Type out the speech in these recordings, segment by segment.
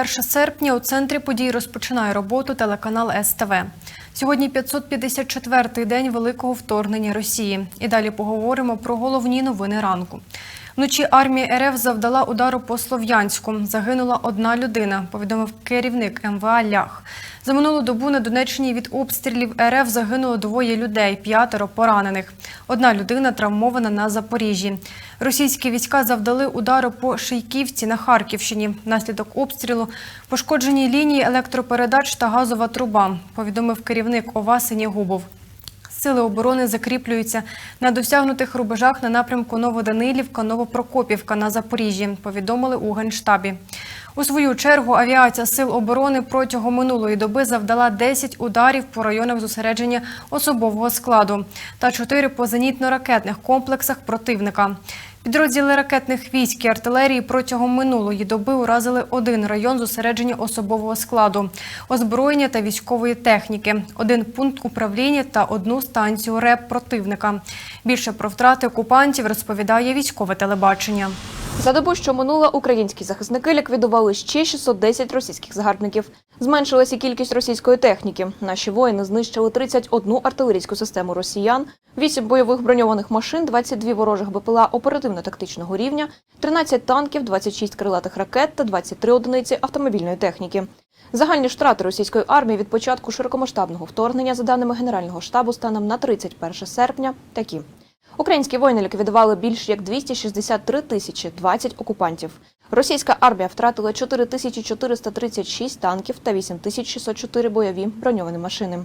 31 серпня у центрі подій розпочинає роботу телеканал СТВ. Сьогодні 554-й день великого вторгнення Росії. І далі поговоримо про головні новини ранку. Вночі армія РФ завдала удару по Слов'янську. Загинула одна людина, повідомив керівник МВА Лях. За минулу добу на Донеччині від обстрілів РФ загинуло двоє людей, п'ятеро поранених. Одна людина травмована на Запоріжжі. Російські війська завдали удару по Шийківці на Харківщині. Внаслідок обстрілу пошкоджені лінії електропередач та газова труба, повідомив керівник ОВА Синєгубов. Сили оборони закріплюються на досягнутих рубежах на напрямку Новоданилівка, Новопрокопівка на Запоріжжі, повідомили у Генштабі. У свою чергу авіація сил оборони протягом минулої доби завдала 10 ударів по районах зосередження особового складу та 4 по зенітно-ракетних комплексах противника. Підрозділи ракетних військ і артилерії протягом минулої доби уразили один район зосередження особового складу, озброєння та військової техніки, один пункт управління та одну станцію РЕП противника. Більше про втрати окупантів розповідає військове телебачення. За добу, що минула, українські захисники ліквідували ще 610 російських загарбників. Зменшилася кількість російської техніки. Наші воїни знищили 31 артилерійську систему росіян, 8 бойових броньованих машин, 22 ворожих БПЛА оперативно-тактичного рівня, 13 танків, 26 крилатих ракет та 23 одиниці автомобільної техніки. Загальні ж втрати російської армії від початку широкомасштабного вторгнення, за даними Генерального штабу, станом на 31 серпня, такі. Українські воїни ліквідували більш як 263 тисячі 20 окупантів. Російська армія втратила 4436 танків та 8604 бойові броньовані машини.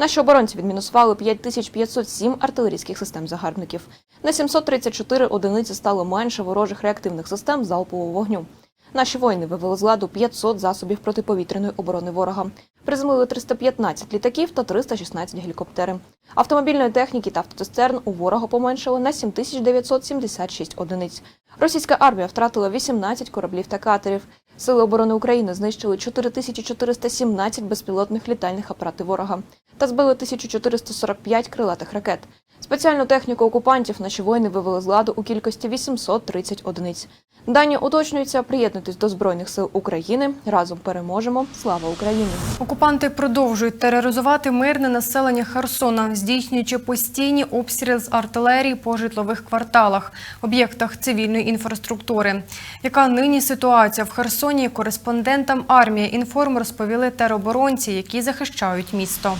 Наші оборонці відмінусували 5507 артилерійських систем загарбників. На 734 одиниці стало менше ворожих реактивних систем залпового вогню. Наші воїни вивели з ладу 500 засобів протиповітряної оборони ворога. Приземлили 315 літаків та 316 гелікоптерів. Автомобільної техніки та автоцистерн у ворога поменшало на 7976 одиниць. Російська армія втратила 18 кораблів та катерів. Сили оборони України знищили 4417 безпілотних літальних апаратів ворога та збили 1445 крилатих ракет. Спеціальну техніку окупантів наші воїни вивели з ладу у кількості 830 одиниць. Дані уточнюються. Приєднуйтесь до Збройних сил України. Разом переможемо. Слава Україні! Окупанти продовжують тероризувати мирне населення Херсона, здійснюючи постійні обстріли з артилерії по житлових кварталах, об'єктах цивільної інфраструктури. Яка нині ситуація в Херсоні? Кореспондентам армії інформ розповіли тероборонці, які захищають місто.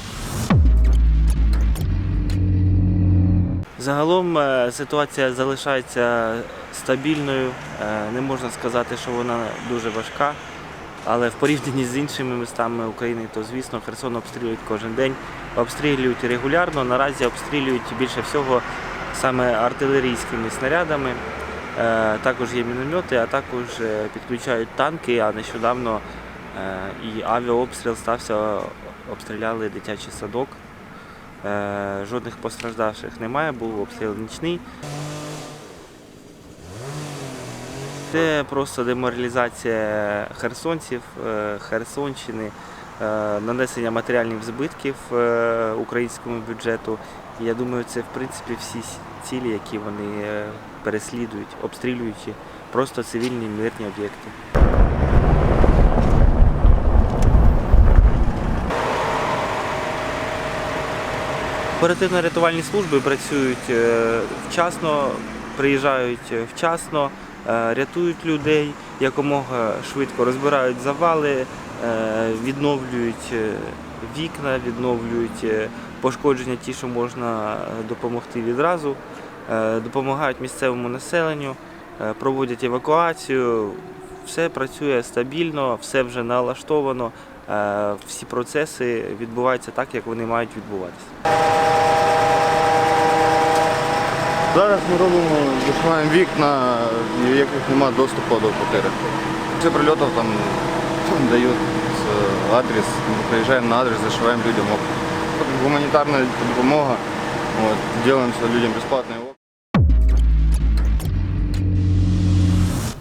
Загалом е, ситуація залишається стабільною. Е, Не можна сказати, що вона дуже важка. Але в порівнянні з іншими містами України, то звісно Херсон обстрілюють кожен день. Обстрілюють регулярно. Наразі обстрілюють більше всього саме артилерійськими снарядами. Е, Також є міномети, а також підключають танки. А нещодавно і авіаобстріл стався, обстріляли дитячий садок. Е, Жодних постраждавших немає, був обстріл нічний. Це просто деморалізація херсонців, е, Херсонщини, е, нанесення матеріальних збитків українському бюджету. Я думаю, це в принципі всі цілі, які вони переслідують, обстрілюючи просто цивільні мирні об'єкти. Оперативно-рятувальні служби працюють е, вчасно, приїжджають е, вчасно, е, рятують людей якомога швидко розбирають завали, відновлюють вікна, відновлюють пошкодження, ті, що можна допомогти відразу, допомагають місцевому населенню, проводять евакуацію. Все працює стабільно, все вже налаштовано. Е, Всі процеси відбуваються так, як вони мають відбуватися. Зараз ми робимо, зашиваємо вікна, в яких немає доступу до квартири. Після прильотів там дають е, адрес, ми приїжджаємо на адрес, зашиваємо людям. Гуманітарна допомога, от, робимо людям безплатні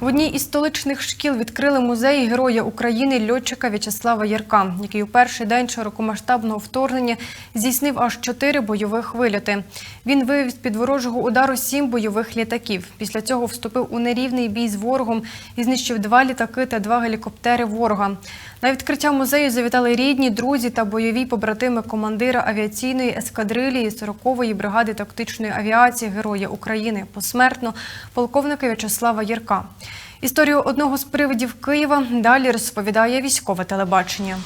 одній із столичних шкіл відкрили музей Героя України льотчика В'ячеслава Ярка, який у перший день широкомасштабного вторгнення здійснив аж чотири бойових вильоти. Він вивів з-під ворожого удару сім бойових літаків. Після цього вступив у нерівний бій з ворогом і знищив два літаки та два гелікоптери ворога. На відкриття музею завітали рідні, друзі та бойові побратими командира авіаційної ескадрилії 40-ї бригади тактичної авіації Героя України посмертно полковника В'ячеслава Ярка. Історію одного з привидів Києва далі розповідає військове телебачення.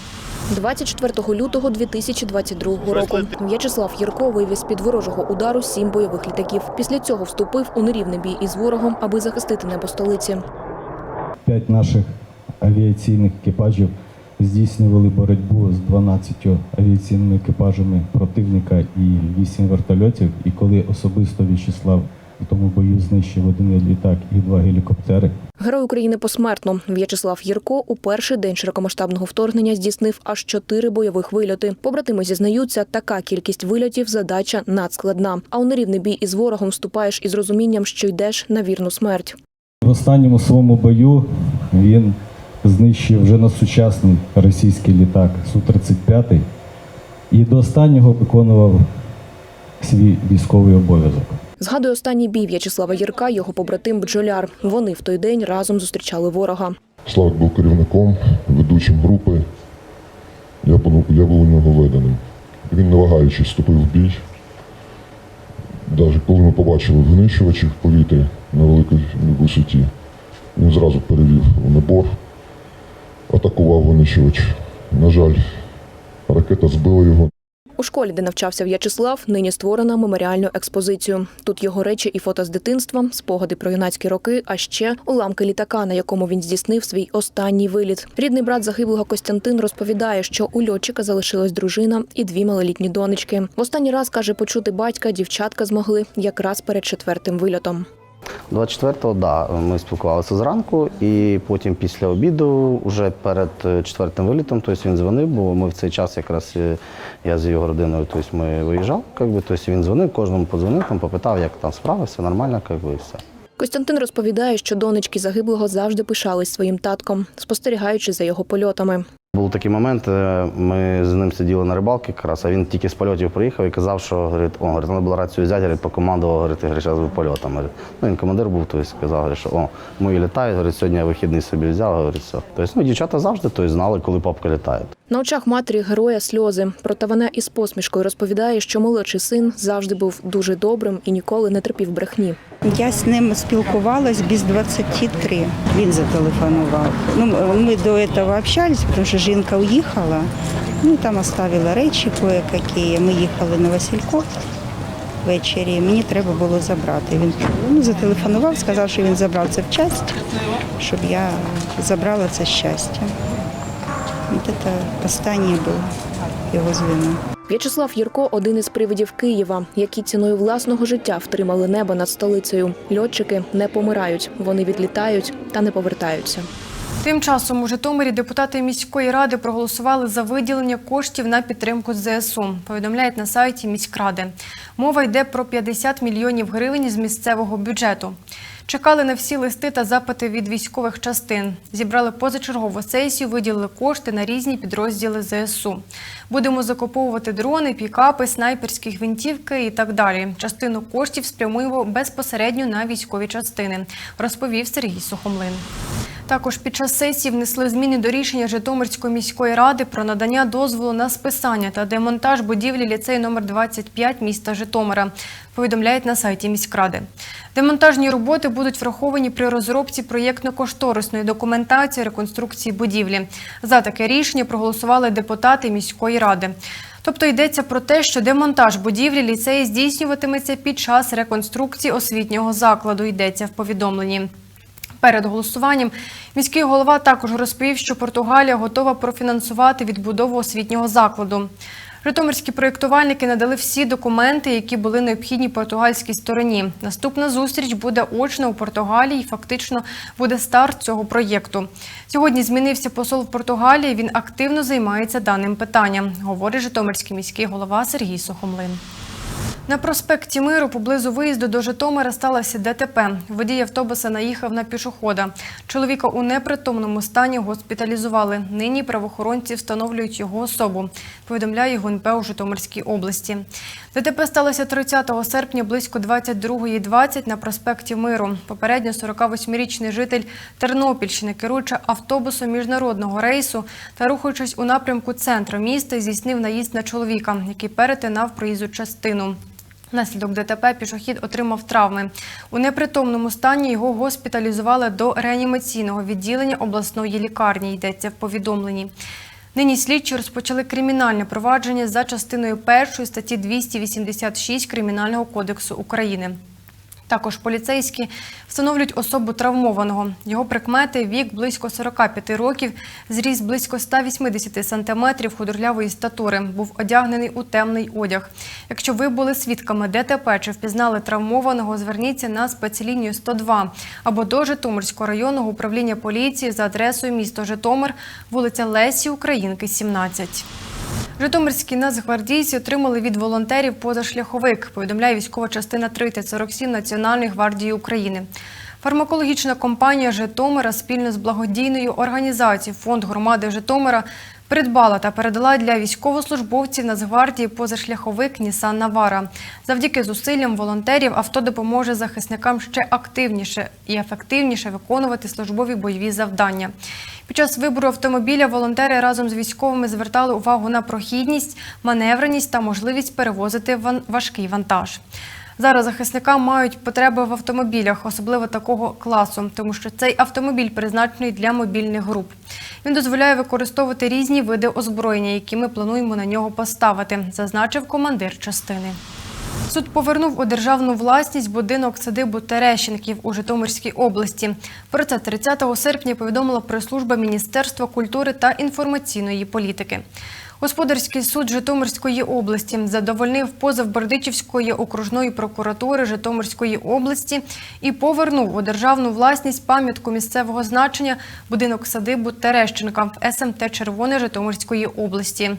24 лютого 2022 року В'ячеслав Єрко вивіз з-під ворожого удару сім бойових літаків. Після цього вступив у нерівний бій із ворогом, аби захистити небо столиці. П'ять наших авіаційних екіпажів здійснювали боротьбу з 12 авіаційними екіпажами противника і 8 вертольотів. І коли особисто В'ячеслав в тому бою знищив один літак і два гелікоптери, Герой України посмертно. В'ячеслав Єрко у перший день широкомасштабного вторгнення здійснив аж чотири бойових вильоти. Побратими зізнаються, така кількість вильотів задача надскладна. А у нерівний бій із ворогом вступаєш із розумінням, що йдеш на вірну смерть. в останньому своєму бою він знищив вже на сучасний російський літак Су-35 і до останнього виконував свій військовий обов'язок. Згадує останній бій В'ячеслава Єрка, його побратим Бджоляр. Вони в той день разом зустрічали ворога. Славик був керівником, ведучим групи. Я був, я був у нього веденим. Він, не вагаючись, вступив в бій. Навіть коли ми побачили винищувачі в повітрі на великій висоті, він зразу перевів у набор, атакував винищувач. На жаль, ракета збила його. У школі, де навчався В'ячеслав, нині створена меморіальну експозицію. Тут його речі і фото з дитинства, спогади про юнацькі роки, а ще уламки літака, на якому він здійснив свій останній виліт. Рідний брат загиблого Костянтин розповідає, що у льотчика залишилась дружина і дві малолітні донечки. В останній раз каже, почути батька дівчатка змогли якраз перед четвертим вильотом. 24-го, да, ми спілкувалися зранку, і потім після обіду, вже перед е, четвертим вилітом, тобто він дзвонив, бо ми в цей час якраз е, я з його родиною, тобто ми виїжджали, как би, тобто він дзвонив, кожному подзвонив, там попитав, як там справи, все нормально, как би, і все. Костянтин розповідає, що донечки загиблого завжди пишались своїм татком, спостерігаючи за його польотами. Був такий момент, е, ми з ним сиділи на рибалці якраз, а він тільки з польотів приїхав і казав, що говорить, о, говорить, треба було рацію взяти, говорить, покомандував, говорить, говорить, зараз ви польотом. Говорить. Ну, він командир був, тобто сказав, говорить, що о, мої літають, говорить, сьогодні я вихідний собі взяв, говорить, все. Тобто, ну, дівчата завжди тобто, знали, коли папка літає. На очах матері героя сльози. Проте вона із посмішкою розповідає, що молодший син завжди був дуже добрим і ніколи не терпів брехні. Я з ним спілкувалась без 23. Він зателефонував. Ну, ми до цього общались, тому що жінка уїхала. Ну, там оставила речі кое-які. Ми їхали на Васильков ввечері. Мені треба було забрати. Він ну, зателефонував, сказав, що він забрав це в часть, щоб я забрала це щастя. От це останнє було його звіно. В'ячеслав Єрко один із привидів Києва, які ціною власного життя втримали небо над столицею. Льотчики не помирають, вони відлітають та не повертаються. Тим часом у Житомирі депутати міської ради проголосували за виділення коштів на підтримку ЗСУ. Повідомляють на сайті міськради. Мова йде про 50 мільйонів гривень з місцевого бюджету. Чекали на всі листи та запити від військових частин. Зібрали позачергову сесію, виділили кошти на різні підрозділи ЗСУ. Будемо закуповувати дрони, пікапи, снайперські гвинтівки і так далі. Частину коштів спрямуємо безпосередньо на військові частини, розповів Сергій Сухомлин. Також під час сесії внесли зміни до рішення Житомирської міської ради про надання дозволу на списання та демонтаж будівлі ліцею номер 25 міста Житомира. Повідомляють на сайті міськради. Демонтажні роботи будуть враховані при розробці проєктно-кошторисної документації реконструкції будівлі. За таке рішення проголосували депутати міської ради. Тобто йдеться про те, що демонтаж будівлі ліцеї здійснюватиметься під час реконструкції освітнього закладу. Йдеться в повідомленні. Перед голосуванням міський голова також розповів, що Португалія готова профінансувати відбудову освітнього закладу. Житомирські проєктувальники надали всі документи, які були необхідні португальській стороні. Наступна зустріч буде очно у Португалії. і Фактично буде старт цього проєкту. Сьогодні змінився посол в Португалії. Він активно займається даним питанням, говорить Житомирський міський голова Сергій Сухомлин. На проспекті Миру поблизу виїзду до Житомира сталося ДТП. Водій автобуса наїхав на пішохода. Чоловіка у непритомному стані госпіталізували. Нині правоохоронці встановлюють його особу. Повідомляє ГУНП у Житомирській області. ДТП сталося 30 серпня близько 22.20 на проспекті Миру. Попередньо 48-річний житель Тернопільщини, керуючи автобусом міжнародного рейсу та рухаючись у напрямку центру міста, здійснив наїзд на чоловіка, який перетинав проїзду частину. Внаслідок ДТП пішохід отримав травми. У непритомному стані його госпіталізували до реанімаційного відділення обласної лікарні, йдеться в повідомленні. Нині слідчі розпочали кримінальне провадження за частиною першої статті 286 Кримінального кодексу України. Також поліцейські встановлюють особу травмованого. Його прикмети – вік близько 45 років, зріст близько 180 сантиметрів худорлявої статури. Був одягнений у темний одяг. Якщо ви були свідками ДТП чи впізнали травмованого, зверніться на спецлінію 102 або до Житомирського районного управління поліції за адресою місто Житомир, вулиця Лесі Українки, 17. Житомирські нацгвардійці отримали від волонтерів позашляховик, повідомляє військова частина 347 Національної гвардії України. Фармакологічна компанія Житомира спільно з благодійною організацією Фонд громади Житомира придбала та передала для військовослужбовців Нацгвардії позашляховик Нісан Навара. Завдяки зусиллям волонтерів авто допоможе захисникам ще активніше і ефективніше виконувати службові бойові завдання. Під час вибору автомобіля волонтери разом з військовими звертали увагу на прохідність, маневреність та можливість перевозити важкий вантаж. Зараз захисникам мають потреби в автомобілях, особливо такого класу, тому що цей автомобіль призначений для мобільних груп. Він дозволяє використовувати різні види озброєння, які ми плануємо на нього поставити, зазначив командир частини. Суд повернув у державну власність будинок садибу Терещенків у Житомирській області. Про це 30 серпня повідомила прес-служба Міністерства культури та інформаційної політики. Господарський суд Житомирської області задовольнив позов Бердичівської окружної прокуратури Житомирської області і повернув у державну власність пам'ятку місцевого значення будинок садибу Терещенка в СМТ Червоне Житомирської області.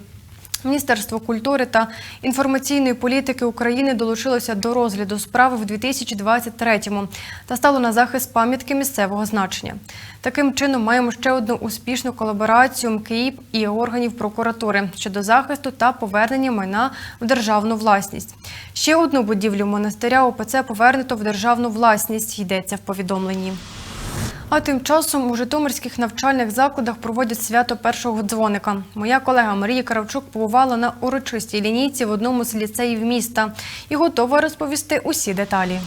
Міністерство культури та інформаційної політики України долучилося до розгляду справи в 2023-му та стало на захист пам'ятки місцевого значення. Таким чином маємо ще одну успішну колаборацію МКІП і органів прокуратури щодо захисту та повернення майна в державну власність. Ще одну будівлю монастиря ОПЦ повернуто в державну власність, йдеться в повідомленні. А тим часом у житомирських навчальних закладах проводять свято першого дзвоника. Моя колега Марія Каравчук побувала на урочистій лінійці в одному з ліцеїв міста і готова розповісти усі деталі.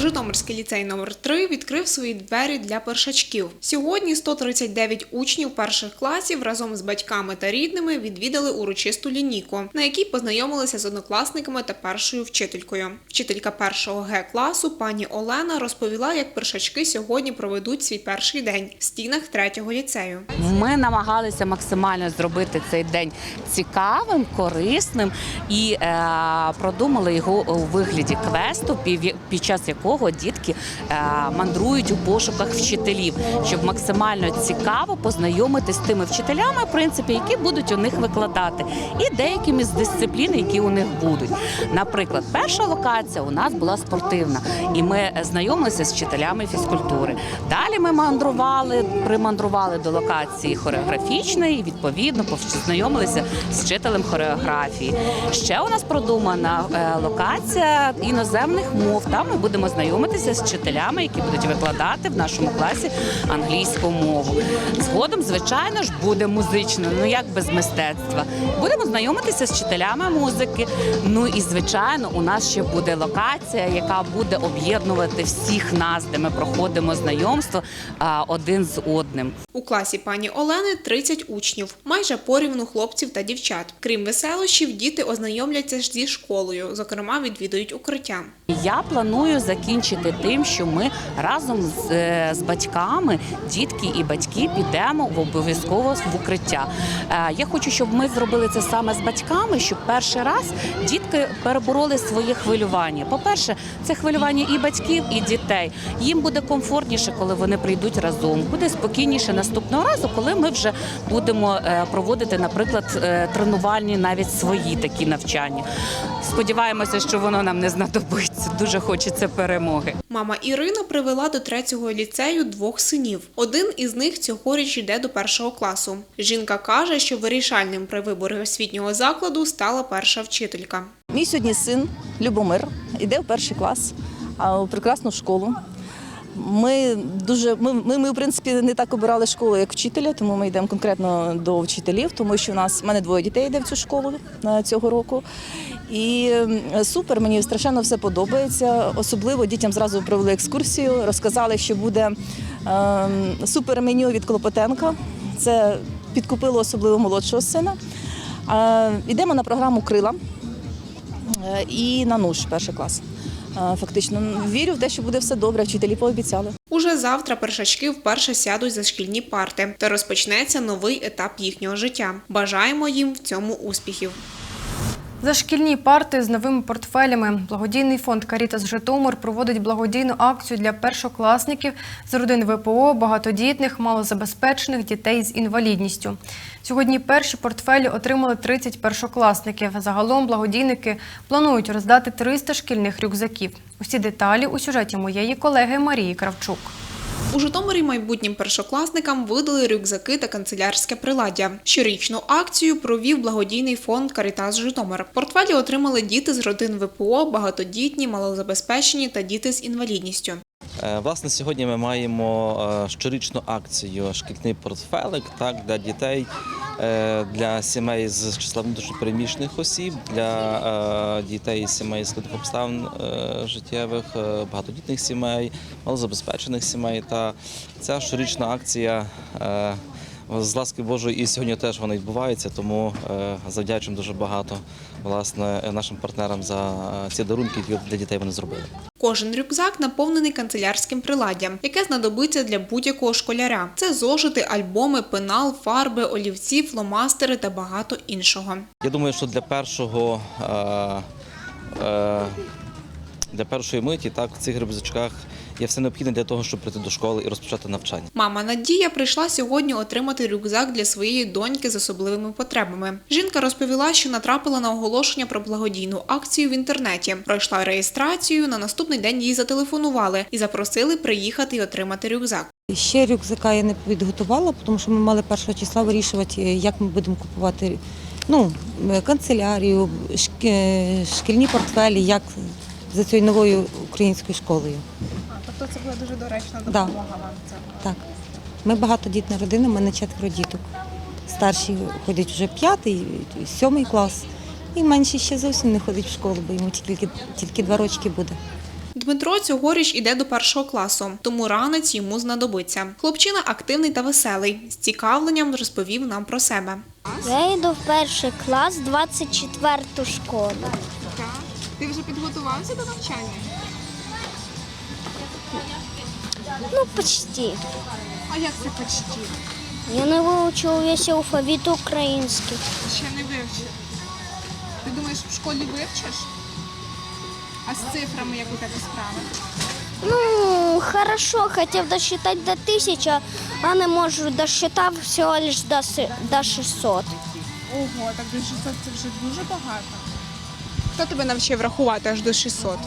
Житомирський ліцей номер 3 відкрив свої двері для першачків. Сьогодні 139 учнів перших класів разом з батьками та рідними відвідали урочисту лінійку, на якій познайомилися з однокласниками та першою вчителькою. Вчителька першого Г класу пані Олена розповіла, як першачки сьогодні проведуть свій перший день в стінах третього ліцею. Ми намагалися максимально зробити цей день цікавим, корисним і е, продумали його у вигляді квесту, під час якого дітки е, мандрують у пошуках вчителів, щоб максимально цікаво познайомитись з тими вчителями, в принципі, які будуть у них викладати, і деякими з дисциплін, які у них будуть. Наприклад, перша локація у нас була спортивна, і ми знайомилися з вчителями фізкультури. Далі ми мандрували, примандрували до локації хореографічної, і, відповідно, познайомилися з вчителем хореографії. Ще у нас продумана е, локація іноземних мов. Там ми будемо знайомитися з вчителями, які будуть викладати в нашому класі англійську мову. Згодом, звичайно ж, буде музично, ну як без мистецтва. Будемо знайомитися з вчителями музики. Ну і звичайно, у нас ще буде локація, яка буде об'єднувати всіх нас, де ми проходимо знайомство один з одним. У класі пані Олени 30 учнів, майже порівну хлопців та дівчат. Крім веселощів, діти ознайомляться зі школою, зокрема, відвідують укриття. Я планую закінчити тим, що ми разом з, е, з батьками, дітки і батьки підемо в обов'язково в укриття. Е, Я хочу, щоб ми зробили це саме з батьками, щоб перший раз дітки перебороли своє хвилювання. По-перше, це хвилювання і батьків, і дітей. Їм буде комфортніше, коли вони прийдуть разом. Буде спокійніше наступного разу, коли ми вже будемо е, проводити, наприклад, тренувальні навіть свої такі навчання. Сподіваємося, що воно нам не знадобиться. Дуже хочеться перемоги. Мама Ірина привела до третього ліцею двох синів. Один із них цьогоріч йде до першого класу. Жінка каже, що вирішальним при виборі освітнього закладу стала перша вчителька. Мій сьогодні син Любомир йде в перший клас, у прекрасну школу. Ми дуже ми, ми, ми, в принципі, не так обирали школу як вчителя, тому ми йдемо конкретно до вчителів, тому що у нас в мене двоє дітей йде в цю школу е, цього року. І супер, мені страшенно все подобається. Особливо дітям зразу провели екскурсію, розказали, що буде ем, супер меню від Клопотенка. Це підкупило особливо молодшого сина. Е, Йдемо на програму Крила. Е, і на НУШ перший клас. Фактично вірю в те, що буде все добре. Вчителі пообіцяли. Уже завтра першачки вперше сядуть за шкільні парти та розпочнеться новий етап їхнього життя. Бажаємо їм в цьому успіхів. За шкільні парти з новими портфелями благодійний фонд Карітас Житомир проводить благодійну акцію для першокласників з родин ВПО, багатодітних, малозабезпечених дітей з інвалідністю. Сьогодні перші портфелі отримали 30 першокласників. Загалом благодійники планують роздати 300 шкільних рюкзаків. Усі деталі у сюжеті моєї колеги Марії Кравчук. У Житомирі майбутнім першокласникам видали рюкзаки та канцелярське приладдя. Щорічну акцію провів благодійний фонд Карітас Житомир. Портфелі отримали діти з родин ВПО, багатодітні, малозабезпечені та діти з інвалідністю. Е, Власне, сьогодні ми маємо е, щорічну акцію Шкільний портфелик так, для дітей, е, для сімей з числа внутрішньопереміщених осіб, для дітей сімей з складних обставин життєвих, багатодітних сімей, малозабезпечених сімей. Та ця щорічна акція. З ласки Божої і сьогодні теж вона відбувається, тому е, завдячуємо дуже багато власне нашим партнерам за е, ці дарунки, які для дітей вони зробили. Кожен рюкзак наповнений канцелярським приладдям, яке знадобиться для будь-якого школяра. Це зошити, альбоми, пенал, фарби, олівці, фломастери та багато іншого. Я думаю, що для першого е, е, для першої миті так в цих рюкзачках є все необхідне для того, щоб прийти до школи і розпочати навчання. Мама Надія прийшла сьогодні отримати рюкзак для своєї доньки з особливими потребами. Жінка розповіла, що натрапила на оголошення про благодійну акцію в інтернеті. Пройшла реєстрацію. На наступний день їй зателефонували і запросили приїхати і отримати рюкзак. Ще рюкзака я не підготувала, тому що ми мали першого числа вирішувати, як ми будемо купувати ну, канцелярію, шки- шкільні портфелі, як за цією новою українською школою. Тобто це була дуже доречна допомога вам це. Так. Ми багатодітна родина, в мене четверо діток. Старші ходять вже п'ятий, сьомий клас. І менший ще зовсім не ходить в школу, бо йому тільки, тільки два рочки буде. Дмитро цьогоріч іде до першого класу, тому ранець йому знадобиться. Хлопчина активний та веселий. З цікавленням розповів нам про себе. Я йду в перший клас, 24 школу. Підготувався до навчання? Ну, почти. А як це почти? Я не вивчив весь алфавіт український. Ще не вивчив. Ти думаєш, в школі вивчиш? А з цифрами як у тебе справи? Ну, хорошо, хотів досчитати до тисячі, а не можу досчитав всього лиш до, си- до 600. Ого, так до 600 це вже дуже багато. Хто тебе навчив рахувати аж до 600?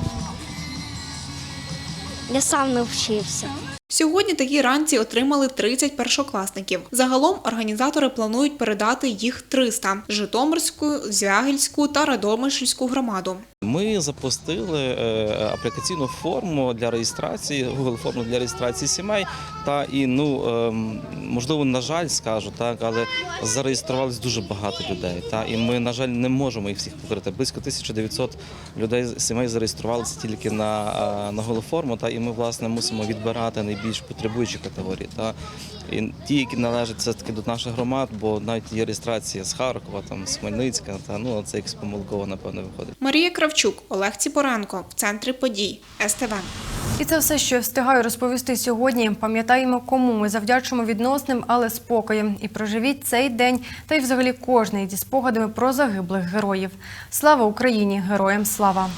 Я сам навчився. Сьогодні такі ранці отримали 30 першокласників. Загалом організатори планують передати їх 300 – Житомирську, Звягільську та Радомишльську громаду. Ми запустили е, аплікаційну форму для реєстрації, Google форму для реєстрації сімей. Та і ну ем, можливо, на жаль, скажу так, але зареєструвалось дуже багато людей. Та і ми, на жаль, не можемо їх всіх покрити. Близько 1900 людей сімей зареєструвалися тільки на, е, на Google форму. Та і ми власне мусимо відбирати найбільш потребуючі категорії. Та і ті, які належать все таки до наших громад, бо навіть є реєстрація з Харкова, там з Хмельницька, та ну це якось помилково, напевно, виходить. Марія Кравчук Кравчук, Олег Ціпоренко. В центрі подій. СТВ. І це все, що я встигаю розповісти сьогодні. Пам'ятаємо, кому ми завдячимо відносним, але спокоєм. І проживіть цей день та й взагалі кожний зі спогадами про загиблих героїв. Слава Україні! Героям слава!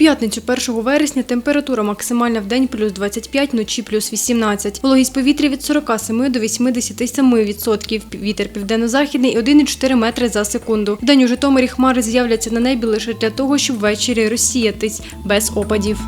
П'ятницю 1 вересня температура максимальна в день плюс 25, вночі плюс 18. Вологість повітря від 47 до 87%. Вітер південно-західний 1,4 метри за секунду. День у Житомирі хмари з'являться на небі лише для того, щоб ввечері розсіятись без опадів.